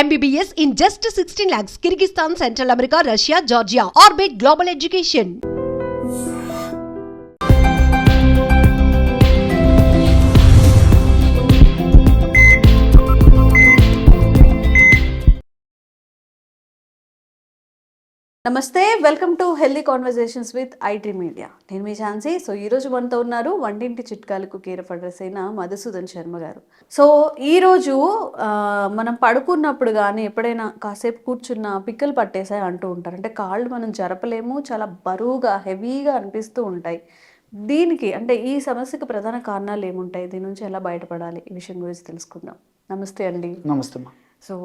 MBBS in just 16 lakhs. Kyrgyzstan, Central America, Russia, Georgia. Orbit Global Education. నమస్తే welcome to healthy conversations with IT media. నేను మీ Jhansi. So ఈరోజు మనతో ఉన్నారు వంటింటి చిట్కాలకు కీరఫ్ అడ్రస్ అయిన మధుసూదన్ శర్మ గారు. సో ఈరోజు మనం పడుకున్నప్పుడు కానీ ఎప్పుడైనా కాసేపు కూర్చున్న పిక్కలు పట్టేసాయి అంటూ ఉంటారు. అంటే కాళ్ళు మనం జరపలేము చాలా బరువుగా హెవీగా అనిపిస్తూ ఉంటాయి. దీనికి అంటే ఈ సమస్యకు ప్రధాన కారణాలు ఏముంటాయి? దీని నుంచి ఎలా బయటపడాలి? ఈ విషయం గురించి తెలుసుకుందాం. నమస్తే అండి. నమస్తే సో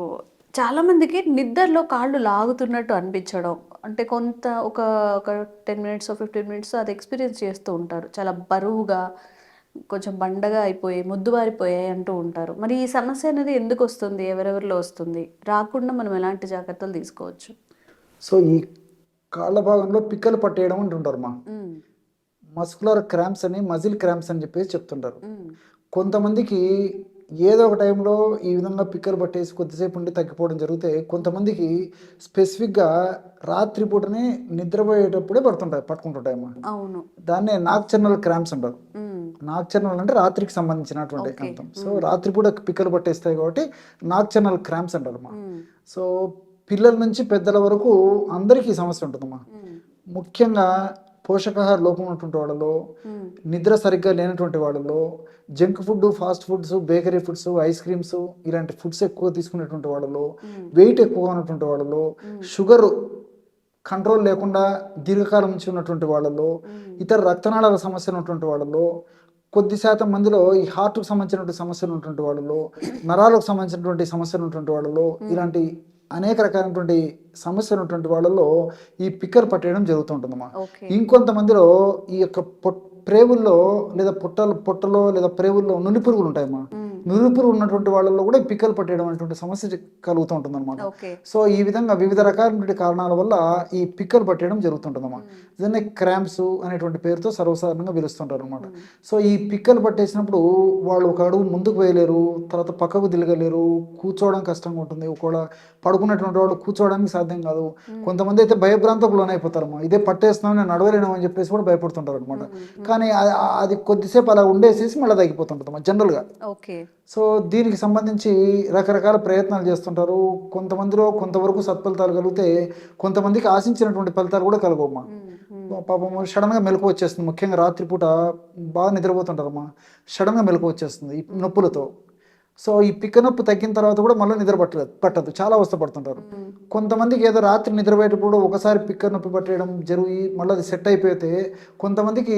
చాలా మందికి నిద్రలో కాళ్ళు లాగుతున్నట్టు అనిపించడం. అంటే కొంత ఒక ఒక టెన్ మినిట్స్ ఫిఫ్టీన్ మినిట్స్ అది ఎక్స్పీరియన్స్ చేస్తూ ఉంటారు. చాలా బరువుగా కొంచెం బండగా అయిపోయి ముద్దుబారిపోయాయి అంటూ ఉంటారు. మరి ఈ సమస్య అనేది ఎందుకు వస్తుంది? ఎవరెవరిలో వస్తుంది? రాకుండా మనం ఎలాంటి జాగ్రత్తలు తీసుకోవచ్చు? సో ఈ కాళ్ళ భాగంలో పిక్కలు పట్టేయడం అంటుంటారు మా. మస్కులర్ క్రాంప్స్ అని మజిల్ క్రాంప్స్ అని చెప్పేసి చెప్తుంటారు. కొంతమందికి ఏదో ఒక టైంలో ఈ విధంగా పిక్కలు పట్టేసి కొద్దిసేపు ఉండి తగ్గిపోవడం జరిగితే కొంతమందికి స్పెసిఫిక్గా రాత్రిపూటనే నిద్రపోయేటప్పుడే పడుతుంటాయి పట్టుకుంటుంటాయి అమ్మా అవును. దాన్నే నాక్చర్నల్ క్రాంప్స్ అంటారు. నాక్చర్నల్ అంటే రాత్రికి సంబంధించినటువంటి. అంతం సో రాత్రిపూట పిక్కలు పట్టేస్తాయి కాబట్టి నాక్చర్నల్ క్రాంప్స్ అంటారు అమ్మా. ఉమ్, సో పిల్లల నుంచి పెద్దల వరకు అందరికీ సమస్య ఉంటుందమ్మా. ముఖ్యంగా పోషకాహార లోపం ఉన్నటువంటి వాళ్ళలో నిద్ర సరిగ్గా లేనటువంటి వాళ్ళలో junk food fast foods bakery foods ice creams ఇలాంటి ఫుడ్స్ ఎక్కువ తీసుకునేటువంటి వాళ్ళలో వెయిట్ ఎక్కువ ఉన్నటువంటి వాళ్ళలో షుగర్ కంట్రోల్ లేకుండా దీర్ఘకాలం నుంచి ఉన్నటువంటి వాళ్ళలో ఇతర రక్తనాళాల సమస్యలు ఉన్నటువంటి వాళ్ళలో కొద్ది శాతం మందిలో ఈ హార్ట్కు సంబంధించినటువంటి సమస్యలు ఉన్నటువంటి వాళ్ళలో నరాలకు సంబంధించినటువంటి సమస్యలు ఉన్నటువంటి వాళ్ళలో ఇలాంటి అనేక రకాలైనటువంటి సమస్యలు ఉన్నటువంటి వాళ్ళలో ఈ పిక్కర్ పట్టేయడం జరుగుతుంటుందన్నమా ఓకే. ఇంకొంతమందిలో ఈ యొక్క ప్రేవుల్లో లేదా పొట్టలు పొట్టలో లేదా ప్రేవుల్లో నులి పురుగులు ఉంటాయమ్మా పురుగు ఉన్నటువంటి వాళ్ళలో కూడా పిక్కలు పట్టేయడం అనేటువంటి సమస్య కలుగుతూ ఉంటుందన్నమాట. ఓకే. సో ఈ విధంగా వివిధ రకాలైనటువంటి కారణాల వల్ల ఈ పిక్కలు పట్టేయడం జరుగుతుంటుందన్నమాట దీన్ని క్రాంప్స్ అనేటువంటి పేరుతో సర్వసాధారణంగా పిలుస్తుంటారు అనమాట సో ఈ పిక్కలు పట్టేసినప్పుడు వాళ్ళు ఒక అడుగు ముందుకు వేయలేరు తర్వాత పక్కకు దిగలేరు కూర్చోవడం కష్టంగా ఉంటుంది. ఒకవేళ పడుకున్నటువంటి వాళ్ళు కూర్చోవడానికి సాధ్యం కాదు. కొంతమంది అయితే భయభ్రాంతకు లోనైపోతారమ్మా. ఇదే పట్టేస్తున్నాం నేను నడవలేను అని చెప్పేసి కూడా భయపడుతుంటారు అనమాట కానీ అది కొద్దిసేపు అలా ఉండేసేసి మళ్ళీ తగ్గిపోతుంటుంది జనరల్గా. ఓకే. సో దీనికి సంబంధించి రకరకాల ప్రయత్నాలు చేస్తుంటారు. కొంతమందిలో కొంతవరకు సత్ఫలితాలు కలిగితే కొంతమందికి ఆశించినటువంటి ఫలితాలు కూడా ఉమ్, పాపం సడన్గా మెలకు వచ్చేస్తుంది. ముఖ్యంగా రాత్రిపూట బాగా నిద్రపోతుంటారమ్మా. సడన్గా మెలకు వచ్చేస్తుంది ఈ నొప్పులతో. సో ఈ పిక్క నొప్పి తగ్గిన తర్వాత కూడా మళ్ళీ నిద్ర పట్టలేదు పట్టదు. చాలా అవస్థ పడుతుంటారు. ఉమ్, కొంతమందికి ఏదో రాత్రి నిద్రపోయేటప్పుడు ఒకసారి పిక్క నొప్పి పట్టేయడం జరిగి మళ్ళీ అది సెట్ అయిపోతే కొంతమందికి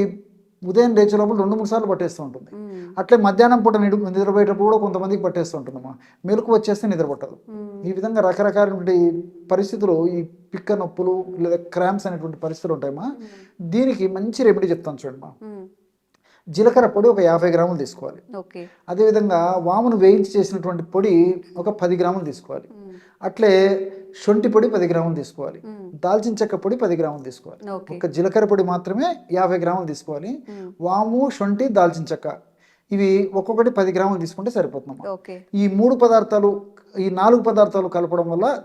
ఉదయం లేచే లోపల రెండు మూడు సార్లు పట్టేస్తూ ఉంటుంది. అట్లే మధ్యాహ్నం పూట నిడు నిద్రపోయేటప్పుడు కూడా కొంతమందికి పట్టేస్తూ ఉంటుందమ్మా మెలకు వచ్చేస్తే నిద్ర పట్టదు ఉమ్, ఈ విధంగా రకరకాలైనటువంటి పరిస్థితులు ఈ పిక్క నొప్పులు లేదా క్రాంప్స్ అనేటువంటి పరిస్థితులు ఉంటాయమ్మా దీనికి మంచి రెమెడీ చెప్తాను చూడండి మా. ఉమ్, జీలకర్ర పొడి ఒక యాభై గ్రాములు తీసుకోవాలి. అదేవిధంగా వామును వేయించి చేసినటువంటి పొడి ఒక పది గ్రాములు తీసుకోవాలి. అట్లే శొంఠి పొడి పది గ్రాములు తీసుకోవాలి. దాల్చిన చెక్క పొడి పది గ్రాములు తీసుకోవాలి. ఒక జీలకర్ర పొడి మాత్రమే యాభై గ్రాములు తీసుకోవాలి. వాము శొంఠి దాల్చిన చెక్క. ఇవి ఒక్కొక్కటి పది గ్రాములు తీసుకుంటే ఓకే. ఈ మూడు పదార్థాలు ఈ నాలుగు పదార్థాలు కలపడం వల్ల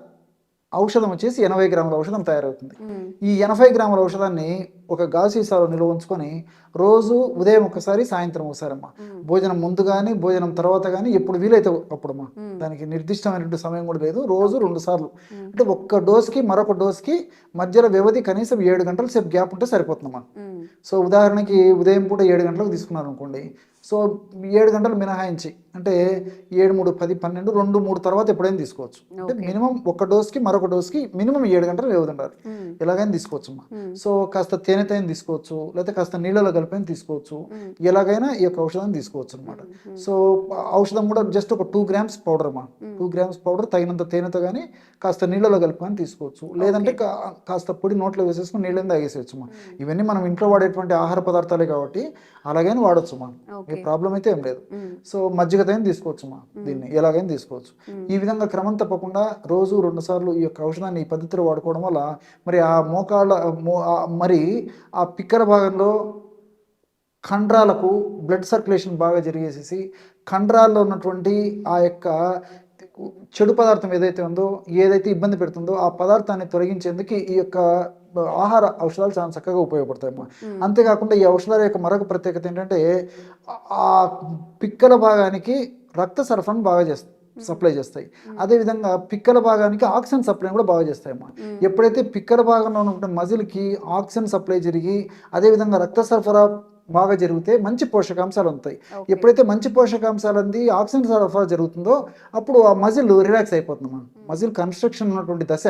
ఔషధం వచ్చేసి ఎనభై గ్రాముల ఔషధం తయారవుతుంది. ఈ ఎనభై గ్రాముల ఔషధాన్ని ఒక గాజు సీసాలో నిల్వ ఉంచుకొని రోజు ఉదయం ఒకసారి సాయంత్రం ఒకసారి అమ్మా భోజనం ముందు కానీ భోజనం తర్వాత కానీ ఎప్పుడు వీలైతే అప్పుడమ్మా. ఉమ్, దానికి నిర్దిష్టమైనటువంటి సమయం కూడా లేదు రోజు రెండు సార్లు. అంటే ఒక్క డోస్కి మరొక డోస్కి మధ్యలో వ్యవధి కనీసం ఏడు గంటల సేపు గ్యాప్ ఉంటే సరిపోతుందమ్మా. సో ఉదాహరణకి ఉదయం పూట ఏడు గంటలకు తీసుకున్నారు అనుకోండి సో ఏడు గంటలు మినహాయించి అంటే ఏడు మూడు పది పన్నెండు రెండు మూడు తర్వాత ఎప్పుడైనా తీసుకోవచ్చు. అంటే. మినిమం ఒక డోస్కి మరొక డోస్కి మినిమం ఏడు గంటలు వ్యవధి ఉండాలి. ఎలాగైనా తీసుకోవచ్చు అమ్మా సో కాస్త తేనెతైన తీసుకోవచ్చు లేకపోతే కాస్త నీళ్ళలో కలిపైన తీసుకోవచ్చు. ఎలాగైనా ఈ యొక్క ఔషధం తీసుకోవచ్చు అనమాట సో ఔషధం కూడా జస్ట్ ఒక two grams powder um. Two grams powder తగినంత తేనెతో కానీ కాస్త నీళ్ళలో కలుపుకొని తీసుకోవచ్చు. లేదంటే కాస్త పొడి నోట్లో వేసేసుకుని నీళ్ళని తాగేసేయచ్చు అమ్మా. ఇవన్నీ మనం ఇంట్లో వాడేటువంటి ఆహార పదార్థాలే కాబట్టి అలాగైనా వాడచ్చు అమ్మా. ఓకే. ప్రాబ్లం అయితే ఏం లేదు. సో మజ్జిగతైన తీసుకోవచ్చు అమ్మా దీన్ని. ఎలాగైనా తీసుకోవచ్చు. ఈ విధంగా క్రమం తప్పకుండా రోజు రెండు సార్లు ఈ యొక్క ఔషధాన్ని ఈ పద్ధతిలో వాడుకోవడం వల్ల మరి ఆ మోకాళ్ళ మో- మరి ఆ పిక్కర భాగంలో కండరాలకు బ్లడ్ సర్క్యులేషన్ బాగా జరిగేసేసి కండరాల్లో ఉన్నటువంటి ఆ యొక్క చెడు పదార్థం ఏదైతే ఉందో ఏదైతే ఇబ్బంది పెడుతుందో ఆ పదార్థాన్ని తొలగించేందుకు ఈ యొక్క ఆహార ఔషధాలు చాలా చక్కగా ఉపయోగపడతాయి అమ్మా. అంతేకాకుండా ఈ ఔషధాల యొక్క మరొక ప్రత్యేకత ఏంటంటే ఆ పిక్కల భాగానికి రక్త సరఫరాను బాగా చేస్తాయి సప్లై చేస్తాయి. అదేవిధంగా పిక్కల భాగానికి ఆక్సిజన్ సప్లై కూడా బాగా చేస్తాయి అమ్మా. ఎప్పుడైతే పిక్కల భాగంలో ఉన్నటువంటి మజిల్కి ఆక్సిజన్ సప్లై జరిగి అదేవిధంగా రక్త సరఫరా బాగా జరిగితే మంచి పోషకాంశాలు ఉంటాయి ఎప్పుడైతే మంచి పోషకాంశాలు అంది ఆక్సిజన్ సరఫరా జరుగుతుందో అప్పుడు ఆ మజిల్ రిలాక్స్ అయిపోతుంది మజిల్ కన్స్ట్రక్షన్ ఉన్నటువంటి దశ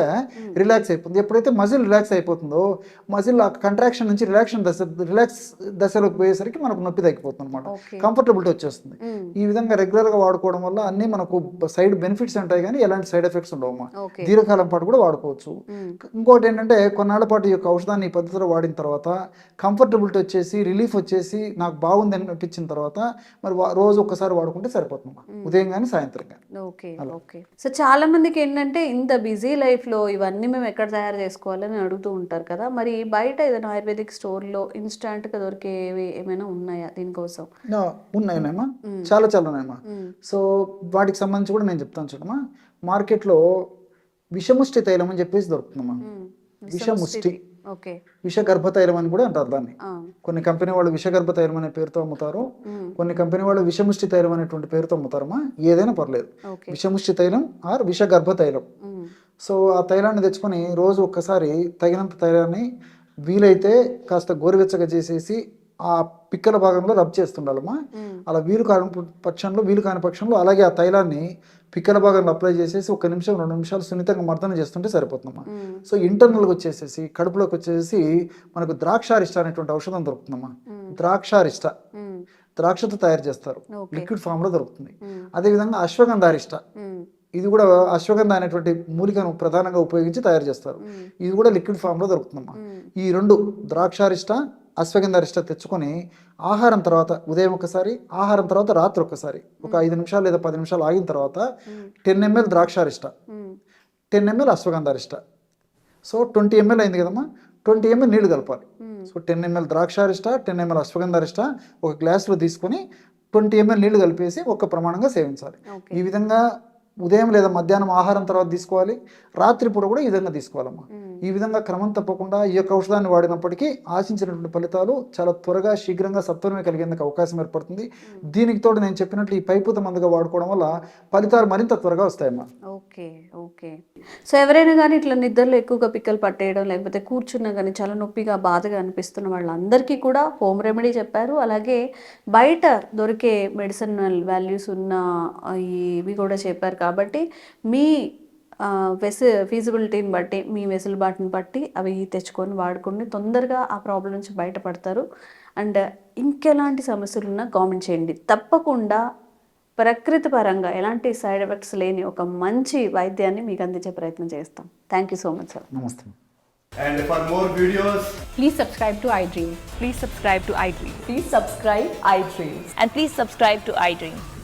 రిలాక్స్ అయిపోతుంది. ఎప్పుడైతే మజిల్ రిలాక్స్ అయిపోతుందో మజిల్ ఆ కంట్రాక్షన్ నుంచి రిలాక్షన్ దశ రిలాక్స్ దశలోకి పోయేసరికి మనకు నొప్పి తగ్గిపోతుంది అనమాట. కంఫర్టబిలిటీ వచ్చేస్తుంది. మ్మ్. ఈ విధంగా రెగ్యులర్గా వాడుకోవడం వల్ల అన్ని మనకు సైడ్ బెనిఫిట్స్ ఉంటాయి కానీ ఎలాంటి సైడ్ ఎఫెక్ట్స్ ఓకే దీర్ఘకాలం పాటు కూడా వాడుకోవచ్చు. ఇంకోటి ఏంటంటే కొన్నాళ్ళ పాటు ఈ యొక్క ఔషధాన్ని ఈ పద్ధతిలో వాడిన తర్వాత కంఫర్టబిలిటీ వచ్చేసి రిలీఫ్ వచ్చేసి నాకు బాగుంది అనిపించిన తర్వాత మరి రోజు ఒక్కసారి వాడుకుంటే సరిపోతుంది ఉదయం కానీ సాయంత్రం కానీ ఓకే ఓకే. సో చాలా మందికి ఏంటంటే ఇంత బిజీ లైఫ్లో ఇవన్నీ మేము ఎక్కడ తయారు చేసుకోవాలని అడుగుతూ ఉంటారు కదా. మరి బయట ఏదైనా ఆయుర్వేదిక్ స్టోర్లో ఇన్స్టాంట్గా దొరికేవి ఏమైనా ఉన్నాయా దీనికోసం? ఉన్నాయమ్మా చాలా చాలా ఉన్నాయమ్మా. మ్మ్. సో వాటికి సంబంధించి కూడా నేను చెప్తాను చూడమ్మా. మార్కెట్లో విషముష్టి తైలం అని చెప్పేసి దొరుకుతుందమ్మా. మ్మ్. విషముష్టి. విషగర్భ తైలం అని కూడా అంటారు దాన్ని. కొన్ని కంపెనీ వాళ్ళు విషగర్భ తైలం అనే పేరుతో అమ్ముతారు మ్మ్. కొన్ని కంపెనీ వాళ్ళు విషముష్టి తైలం అనేటువంటి పేరుతో అమ్ముతారమ్మా ఏదైనా పర్లేదు విషముష్టి తైలం ఆర్ విషగర్భ తైలం. సో ఆ తైలాన్ని తెచ్చుకొని రోజు ఒక్కసారి తగినంత తైలాన్ని వీలైతే కాస్త గోరువెచ్చగా చేసేసి ఆ పిక్కల భాగంలో రబ్ చేస్తుండాలమ్మా మ్మ్. అలా వీలు కాని పక్షంలో వీలు కాని పక్షంలో అలాగే ఆ తైలాన్ని పిక్కల భాగంలో అప్లై చేసేసి ఒక నిమిషం రెండు నిమిషాలు సున్నితంగా మర్దన చేస్తుంటే సరిపోతుందమ్మా మ్మ్. సో ఇంటర్నల్గా వచ్చేసేసి కడుపులోకి వచ్చేసి మనకు ద్రాక్షారిష్ట అనేటువంటి ఔషధం దొరుకుతుందమ్మా ద్రాక్షారిష్ట. ద్రాక్షతో తయారు చేస్తారు. లిక్విడ్ ఫామ్లో దొరుకుతుంది మ్మ్. అదేవిధంగా అశ్వగంధారిష్ట. ఇది కూడా అశ్వగంధ అనేటువంటి మూలికను ప్రధానంగా ఉపయోగించి తయారు చేస్తారు. ఇది కూడా లిక్విడ్ ఫామ్లో దొరుకుతుందమ్మా. మ్మ్. ఈ రెండు ద్రాక్షారిష్ట అశ్వగంధారిష్ట తెచ్చుకొని ఆహారం తర్వాత ఉదయం ఒకసారి ఆహారం తర్వాత రాత్రి ఒకసారి ఒక ఐదు నిమిషాలు లేదా పది నిమిషాలు ఆగిన తర్వాత టెన్ ఎంఎల్ ద్రాక్షారిష్ట. టెన్ ఎంఎల్ అశ్వగంధారిష్ట. సో ట్వంటీ ఎంఎల్ అయింది కదమ్మా. ట్వంటీ ఎంఎల్ నీళ్ళు కలపాలి. సో టెన్ ఎంఎల్ ద్రాక్షారిష్ట టెన్ ఎంఎల్ అశ్వగంధారిష్ట ఒక గ్లాస్లో తీసుకొని ట్వంటీ ఎంఎల్ నీళ్ళు కలిపేసి ఒక ప్రమాణంగా సేవించాలి. ఈ విధంగా ఉదయం లేదా మధ్యాహ్నం ఆహారం తర్వాత తీసుకోవాలి రాత్రిపూట కూడా ఈ విధంగా తీసుకోవాలమ్మా. ఈ విధంగా క్రమం తప్పకుండా ఈ యొక్క ఔషధాన్ని వాడినప్పటికీ ఆశించినటువంటి ఫలితాలు చాలా త్వరగా శీఘ్రంగా సత్వరమే కలిగేందుకు అవకాశం ఏర్పడుతుంది. దీనికి తోడు నేను చెప్పినట్లు ఈ పైపూత మందుగా వాడుకోవడం వల్ల ఫలితాలు మరింత త్వరగా వస్తాయమ్మా. Okay okay. సో ఎవరైనా కానీ ఇట్లా నిద్రలో ఎక్కువగా పిక్కలు పట్టేయడం లేకపోతే కూర్చున్నా కానీ చాలా నొప్పిగా బాధగా అనిపిస్తున్న వాళ్ళందరికీ కూడా హోమ్ రెమెడీ చెప్పారు. అలాగే బయట దొరికే మెడిసినల్ వాల్యూస్ ఉన్న ఇవి కూడా చెప్పారు కాబట్టి మీ వెసి ఫీజిబిలిటీని బట్టి మీ వెసులుబాటుని బట్టి అవి తెచ్చుకొని వాడుకొని తొందరగా ఆ ప్రాబ్లం నుంచి బయటపడతారు అండ్ ఇంకెలాంటి సమస్యలు ఉన్నా కామెంట్ చేయండి తప్పకుండా ప్రకృతి పరంగా ఎలాంటి సైడ్ ఎఫెక్ట్స్ లేని ఒక మంచి వైద్యాన్ని మీకు అందించే ప్రయత్నం చేస్తాం thank you so much sir నమస్తే And for more videos, Please subscribe to iDream. Please subscribe to iDream. Please subscribe iDreams. And please subscribe to iDream.